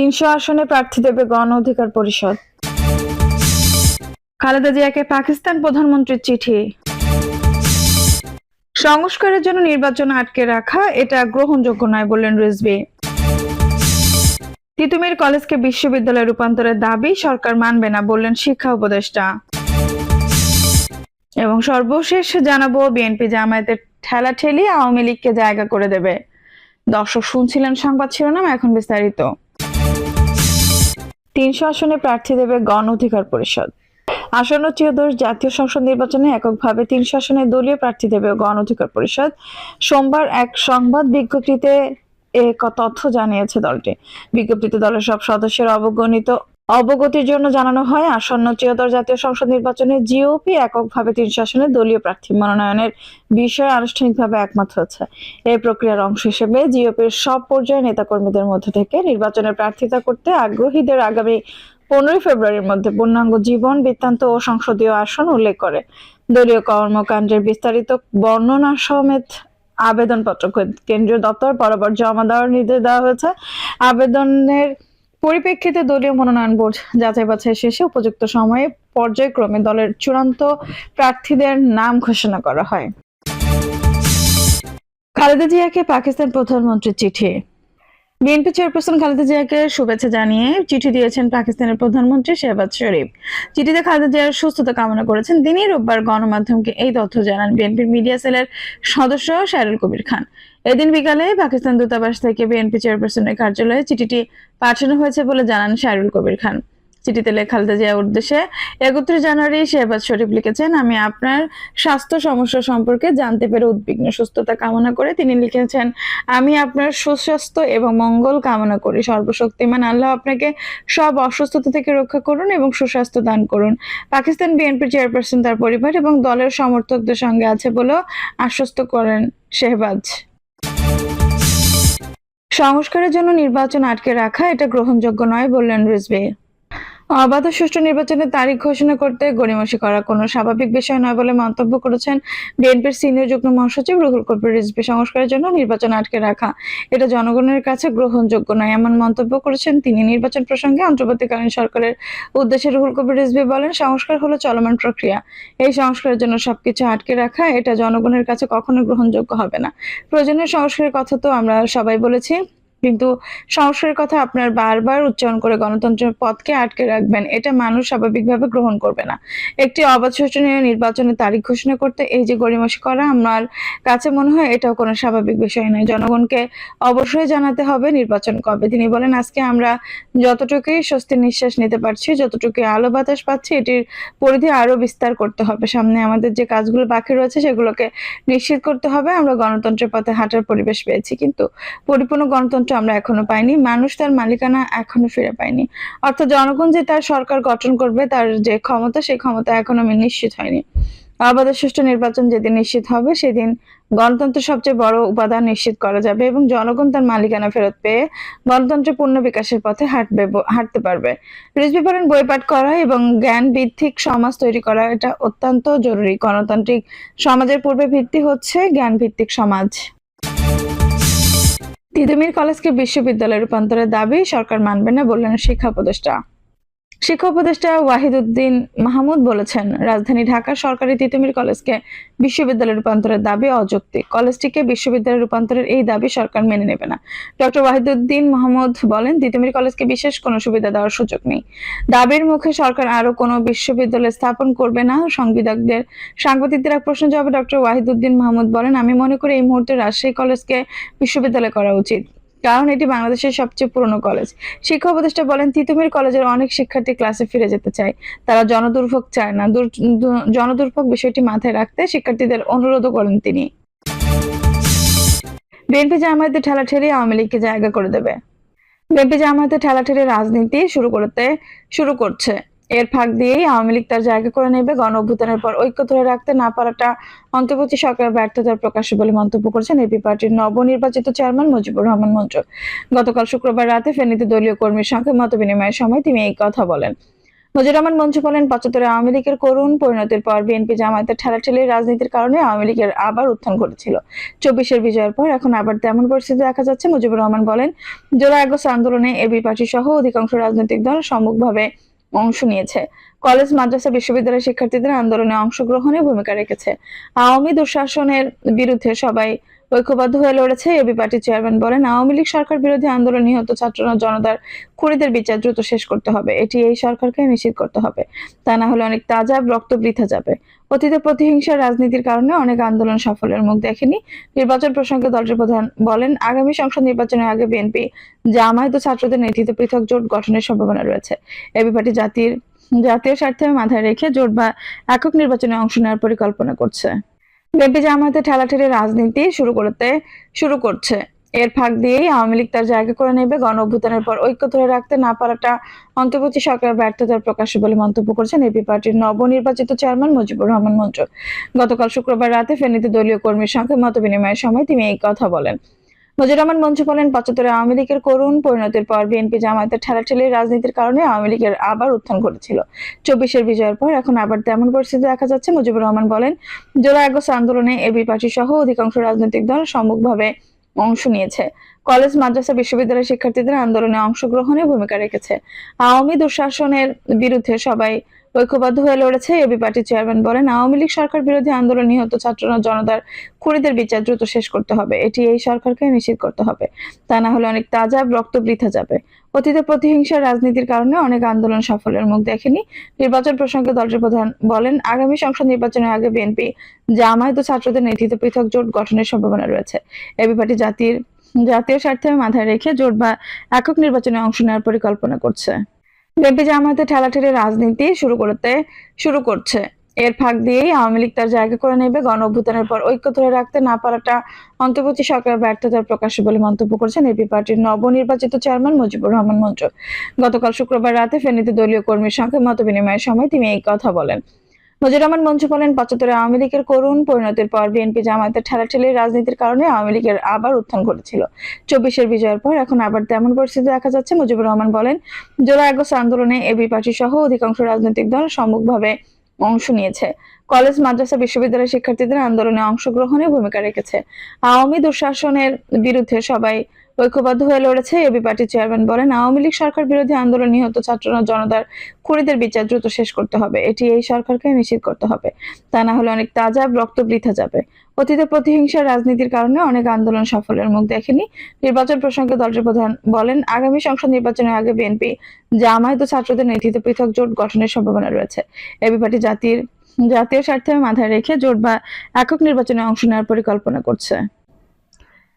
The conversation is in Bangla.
তিনশো আসনে প্রার্থী দেবে গণ অধিকার পরিষদ। খালেদা জিয়াকে পাকিস্তান প্রধানমন্ত্রীর চিঠি। সংস্কারের জন্য নির্বাচন আটকে রাখা, এটা গ্রহণযোগ্য নয় বললেন রিজভি। তিতুমির কলেজকে বিশ্ববিদ্যালয়ে রূপান্তরের দাবি, সরকার মানবে না বললেন শিক্ষা উপদেষ্টা। এবং সর্বশেষ জানাব, বিএনপি জামায়াতের ঠেলা ঠেলি আওয়ামী লীগকে জায়গা করে দেবে। দর্শক শুনছিলেন সংবাদ শিরোনাম, এখন বিস্তারিত। তিনশো আসনে প্রার্থী দেবে গণ অধিকার পরিষদ। আসন্ন ত্রয়োদশ জাতীয় সংসদ নির্বাচনে এককভাবে তিনশো আসনে দলীয় প্রার্থী দেবে গণ অধিকার পরিষদ। সোমবার এক সংবাদ বিজ্ঞপ্তিতে এ তথ্য জানিয়েছে দলটি। বিজ্ঞপ্তিতে দলের সব সদস্যের অবগণিত অবগতির জন্য জানানো হয়, আসন্ন ত্রয়োদশ জাতীয় সংসদ নির্বাচনে জিওপি এককভাবে তিনশো আসনে দলীয় প্রার্থী মনোনয়নের বিষয়ে আনুষ্ঠানিকভাবে একমত হয়েছে। এই প্রক্রিয়ার অংশ হিসেবে জিওপির সব পর্যায়ের নেতাকর্মীদের মধ্যে থেকে নির্বাচনে প্রার্থিতা করতে আগ্রহীদের আগামী পনেরোই ফেব্রুয়ারির মধ্যে পূর্ণাঙ্গ জীবন বৃত্তান্ত ও সংসদীয় আসন উল্লেখ করে। দলীয় কর্মকাণ্ডের বিস্তারিত বর্ণনা সমেত আবেদনপত্র কেন্দ্রীয় দপ্তর বরাবর জমা দেওয়ার নির্দেশ দেওয়া হয়েছে। আবেদনের পরিপ্রেক্ষিতে দলীয় মনোনয়ন বোর্ড যাচাই বাছাই শেষে উপযুক্ত সময়ে পর্যায়ক্রমে দলের চূড়ান্ত প্রার্থীদের নাম ঘোষণা করা হয়। খালেদা জিয়াকে পাকিস্তান প্রধানমন্ত্রীর চিঠি। বিএনপি চেয়ারপারসন খালেদা জিয়াকে শুভেচ্ছা জানিয়ে চিঠি দিয়েছেন পাকিস্তানের প্রধানমন্ত্রী শেহবাজ শরীফ। চিঠিতে খালেদা জিয়ার সুস্থতা কামনা করেছেন। তিনি রোববার গণমাধ্যমকে এই তথ্য জানান বিএনপির মিডিয়া সেলের সদস্য শাহরুল কবির খান। এদিন বিকালে পাকিস্তান দূতাবাস থেকে বিএনপি চেয়ারপারসনের কার্যালয়ে চিঠিটি পাঠানো হয়েছে বলে জানান শাহরুল কবির খান। চিঠিতে লেখা খালেদা জিয়ার উদ্দেশ্যে, একত্রিশ জানুয়ারি শেহবাজ শরীফ লিখেছেন, আমি আপনার স্বাস্থ্য সমস্যা সম্পর্কে জানতে পেরে উদ্বিগ্ন, সুস্থতা কামনা করে তিনি লিখেছেন, আমি আপনার সুস্বাস্থ্য এবং মঙ্গল কামনা করি, সর্বশক্তিমান আল্লাহ আপনাকে সব অসুস্থতা থেকে রক্ষা করুন এবং সুস্বাস্থ্য দান করুন। পাকিস্তান বিএনপি চেয়ারপারসন তার পরিবার এবং দলের সমর্থকদের সঙ্গে আছে বলেও আশ্বস্ত করেন শেহবাজ। সংস্কারের জন্য নির্বাচন আটকে রাখা এটা গ্রহণযোগ্য নয় বললেন রিজভি। অবাধ সুষ্ঠু নির্বাচনের তারিখ ঘোষণা করতে গড়িমসি করা কোনো স্বাভাবিক বিষয় নয় বলে মন্তব্য করেছেন বিএনপির সিনিয়র যুগ্ম মহাসচিব রুহুল কবির রিজভি সংস্কারের জন্য নির্বাচন আটকে রাখা। এটা জনগণের কাছে গ্রহণযোগ্য নয়, এমন মন্তব্য করেছেন তিনি। নির্বাচন প্রসঙ্গে অন্তর্বর্তীকালীন সরকারের উদ্দেশ্যে রুহুল কবির রিজভি বলেন, সংস্কার হলো চলমান প্রক্রিয়া। এই সংস্কারের জন্য সবকিছু আটকে রাখা, এটা জনগণের কাছে কখনো গ্রহণযোগ্য হবে না। প্রয়োজনীয় সংস্কারের কথা তো আমরা সবাই বলেছি। কিন্তু সংস্কারের কথা আপনার বারবার উচ্চারণ করে গণতন্ত্রের পথকে আটকে রাখবেন, এটা মানুষ স্বাভাবিকভাবে গ্রহণ করবে না। একটি অবাধ নির্বাচনের তারিখ ঘোষণা করতে এই যে গড়িমসি করা, আমার কাছে মনে হয় এটাও কোনো স্বাভাবিক বিষয় নয়। জনগণকে অবশ্যই জানাতে হবে নির্বাচন কবে। তিনি বলেন, আজকে আমরা যতটুকুই স্বস্তির নিঃশ্বাস নিতে পারছি যতটুকু আলো বাতাস পাচ্ছি, এটির পরিধি আরও বিস্তার করতে হবে। সামনে আমাদের যে কাজগুলো বাকি রয়েছে, সেগুলোকে নিশ্চিত করতে হবে। আমরা গণতন্ত্রের পথে হাঁটার পরিবেশ পেয়েছি, কিন্তু পরিপূর্ণ গণতন্ত্র আমরা এখনও পাইনি। মানুষ তার মালিকানা এখনও ফিরে পায়নি। অর্থাৎ জনগণ যে তার সরকার গঠন করবে, তার যে ক্ষমতা, সেই ক্ষমতা এখনও নিশ্চিত হয়নি। অবাধ সুষ্ঠু নির্বাচন যেদিন নিশ্চিত হবে, সেদিন গণতন্ত্রের সবচেয়ে বড় উপাদান নিশ্চিত করা যাবে এবং জনগণ তার মালিকানা ফেরত পেয়ে গণতন্ত্রের পূর্ণ বিকাশের পথে হাঁটবে হাঁটতে পারবে। রিজভি বলেন বই পাঠ করা এবং জ্ঞান ভিত্তিক সমাজ তৈরি করা, এটা অত্যন্ত জরুরি। গণতান্ত্রিক সমাজের পূর্বে ভিত্তি হচ্ছে জ্ঞান ভিত্তিক সমাজ। তিতুমির কলেজকে বিশ্ববিদ্যালয়ে রূপান্তরের দাবি সরকার মানবে না বললেন শিক্ষা উপদেষ্টা। শিক্ষা উপদেষ্টা ওয়াহিদুদ্দিন মাহমুদ বলেছেন, রাজধানী ঢাকার সরকারি তিতুমির কলেজকে বিশ্ববিদ্যালয়ে রূপান্তরের দাবি অযৌক্তিক। কলেজটিকে বিশ্ববিদ্যালয়ে রূপান্তরের এই দাবি সরকার মেনে নেবে না। ডক্টর ওয়াহিদুদ্দিন মাহমুদ বলেন, তিতুমির কলেজকে বিশেষ কোনো সুবিধা দেওয়ার সুযোগ নেই। দাবির মুখে সরকার আরও কোনো বিশ্ববিদ্যালয় স্থাপন করবে না। সংবিধায়কদের সাংবাদিকদের এক প্রশ্ন জবাবে ডক্টর ওয়াহিদুদ্দিন মাহমুদ বলেন, আমি মনে করি এই মুহূর্তে রাজশাহী কলেজকে বিশ্ববিদ্যালয় করা উচিত। কারণ এটি বাংলাদেশের সবচেয়ে পুরনো কলেজ। শিক্ষা উপদেষ্টা বলেন, তিতুমির কলেজের অনেক শিক্ষার্থী ক্লাসে ফিরে যেতে চায়। তারা জনদুর্ভোগ চায় না। জনদুর্ভোগ বিষয়টি মাথায় রাখতে শিক্ষার্থীদের অনুরোধও করেন তিনি। বিএনপি জামায়াতে ঠেলাঠেলি আওয়ামী লীগকে জায়গা করে দেবে। বিএনপি জামায়াতে ঠেলাঠেলি রাজনীতি শুরু করতে শুরু করছে। এর ফাঁক দিয়েই আওয়ামী লীগ তার জায়গা করে নেবে। গণ অভ্যুত্থানের পর ঐক্য ধরে রাখতে না পারাটা অন্তর্বর্তী সরকারের ব্যর্থতার প্রকাশ বলে মন্তব্য করেছেন এপি পার্টির নবনির্বাচিত চেয়ারম্যান মুজিবুর রহমান মঞ্জুর গতকাল শুক্রবার রাতে ফেনীতে দলীয় কর্মীর সঙ্গে মত বিনিময়ের সময় তিনি এই কথা বলেন। নজির রহমান মঞ্চু বলেন, পঁচাত্তরে আওয়ামী লীগের করুণ পরিণতির পর বিএনপি জামায়াতের ঠেলাঠেলি রাজনীতির কারণে আওয়ামী লীগের আবার উত্থান ঘটেছিল। চব্বিশের বিজয়ের পর এখন আবার তেমন পরিস্থিতি দেখা যাচ্ছে। মুজিবুর রহমান বলেন, জুলাই আগস্ট আন্দোলনে এবি পার্টি সহ অধিকাংশ রাজনৈতিক দল সম্মুখভাবে অংশ নিয়েছে। কলেজ মাদ্রাসা বিশ্ববিদ্যালয়ের শিক্ষার্থীদের আন্দোলনে অংশগ্রহণে ভূমিকা রেখেছে। আওয়ামী দুঃশাসনের বিরুদ্ধে সবাই ঐক্যবদ্ধ হয়ে লড়েছে এবি পার্টির চেয়ারম্যান বলেন, আওয়ামী লীগ সরকার বিরোধী আন্দোলন নিহত ছাত্র জনতার খুনিদের বিচার দ্রুত শেষ করতে হবে। এটি এই সরকারকে নিশ্চিত করতে হবে। তা না হলে অনেক তাজা রক্ত বৃথা যাবে। অতীতে প্রতিহিংসার রাজনীতির কারণে অনেক আন্দোলন সাফল্যের মুখ দেখেনি। নির্বাচন প্রসঙ্গে দলটির প্রধান বলেন, আগামী সংসদ নির্বাচনের আগে বিএনপি জামায়াত ছাত্রদের নেতৃত্বে পৃথক জোট গঠনের সম্ভাবনা রয়েছে। এবি পার্টি জাতির, জাতীয় স্বার্থে মাথায় রেখে জোট বা একক নির্বাচনে অংশ নেওয়ার পরিকল্পনা করছে। বিএনপি জামায়াতের ঠেলাঠেলি রাজনীতি শুরু করতে শুরু করছে। এর ফাঁক দিয়েই আওয়ামী লীগ তার জায়গা করে নেবে। গণ অভ্যুত্থানের পর ঐক্য ধরে রাখতে না পারাটা অন্তর্বর্তী সরকারের ব্যর্থতার প্রকাশ বলে মন্তব্য করেছেন এপি পার্টির নবনির্বাচিত চেয়ারম্যান মুজিবুর রহমান মঞ্জু। গতকাল শুক্রবার রাতে ফেনীতে দলীয় কর্মীর সঙ্গে মত বিনিময়ের সময় তিনি এই কথা বলেন। মুজিবুর রহমান মঞ্চু বলেন, পঁচাত্তরে আওয়ামী লীগের করুণ পরিণতির পর বিএনপি জামায়াতের ঠেলাঠেলি রাজনীতির কারণে আওয়ামী লীগের আবার উত্থান ঘটেছিল। চব্বিশের বিজয়ের পর এখন আবার তেমন পরিস্থিতি দেখা যাচ্ছে। মুজিবুর রহমান বলেন, জুলাই আগস্ট আন্দোলনে এবি পার্টি সহ অধিকাংশ রাজনৈতিক দল সম্মুখভাবে অংশ নিয়েছে। কলেজ, মাদ্রাসা, বিশ্ববিদ্যালয়ের শিক্ষার্থীদের আন্দোলনে অংশগ্রহণে ভূমিকা রেখেছে। আওয়ামী দুঃশাসনের বিরুদ্ধে সবাই ঐক্যবদ্ধ হয়ে লড়েছে এবি পার্টির চেয়ারম্যান বলেন, আওয়ামী লীগ সরকার বিরোধী আন্দোলন নিহত ছাত্র জনতার খুনিদের বিচার দ্রুত শেষ করতে হবে। এটি এই সরকারকে নিশ্চিত করতে হবে। তা না হলে অনেক তাজা রক্ত বৃথা যাবে। অতীতে প্রতিহিংসার রাজনীতির কারণে অনেক আন্দোলন সাফল্যের মুখ দেখেনি। নির্বাচন প্রসঙ্গে দলটির প্রধান বলেন, আগামী সংসদ নির্বাচনের আগে বিএনপি, জামায়াত ও ছাত্রদের নেতৃত্বে পৃথক জোট গঠনের সম্ভাবনা রয়েছে। এবি পার্টি জাতির, জাতীয় স্বার্থে মাথায় রেখে জোট বা একক নির্বাচনে অংশ নেওয়ার পরিকল্পনা করছে। বিএনপি জামায়াতের ঠেলাঠেলি রাজনীতি শুরু করতে শুরু করছে। এর ফাঁক দিয়েই আওয়ামী লীগ তার জায়গা করে নেবে। গণ অভ্যুত্থানের পর ঐক্য ধরে রাখতে না পারাটা অন্তর্বর্তী সরকারের ব্যর্থতার প্রকাশ বলে মন্তব্য করেছেন এপি পার্টির নবনির্বাচিত চেয়ারম্যান মুজিবুর রহমান মঞ্চ গতকাল শুক্রবার রাতে ফেনীতে দলীয় কর্মীর সঙ্গে মত বিনিময়ের সময় তিনি এই কথা বলেন। মুজিবুর রহমান মঞ্চু বলেন, পঁচাত্তরে আওয়ামী লীগের করুণ পরিণতির পর বিএনপি জামায়াতের ঠেলাঠেলি রাজনীতির কারণে আওয়ামী লীগের আবার উত্থান ঘটেছিল। চব্বিশের বিজয়ের পর এখন আবার তেমন পরিস্থিতি দেখা যাচ্ছে। মুজিবুর রহমান বলেন, জুলাই আগস্ট আন্দোলনে এবি পার্টি সহ অধিকাংশ রাজনৈতিক দল সম্মুখভাবে অংশ নিয়েছে। কলেজ, মাদ্রাসা, বিশ্ববিদ্যালয়ের শিক্ষার্থীদের আন্দোলনে অংশগ্রহণে ভূমিকা রেখেছে। আওয়ামী দুঃশাসনের বিরুদ্ধে সবাই ঐক্যবদ্ধ হয়ে লড়েছে এবি পার্টির চেয়ারম্যান বলেন, আওয়ামী লীগ সরকার বিরোধী আন্দোলন নিহত ছাত্র জনতার খুনিদের বিচার দ্রুত শেষ করতে হবে। এটি এই সরকারকে নিশ্চিত করতে হবে। তা না হলে অনেক তাজা রক্ত বৃথা যাবে। অতীতে প্রতিহিংসার রাজনীতির কারণে অনেক আন্দোলন সাফল্যের মুখ দেখেনি। নির্বাচন প্রসঙ্গে দলটির প্রধান বলেন, আগামী সংসদ নির্বাচনের আগে বিএনপি, জামায়াত ছাত্রদের নেতৃত্বে পৃথক জোট গঠনের সম্ভাবনা রয়েছে। এবি পার্টি জাতির, জাতীয় স্বার্থে মাথায় রেখে জোট বা একক নির্বাচনে অংশ নেওয়ার পরিকল্পনা করছে।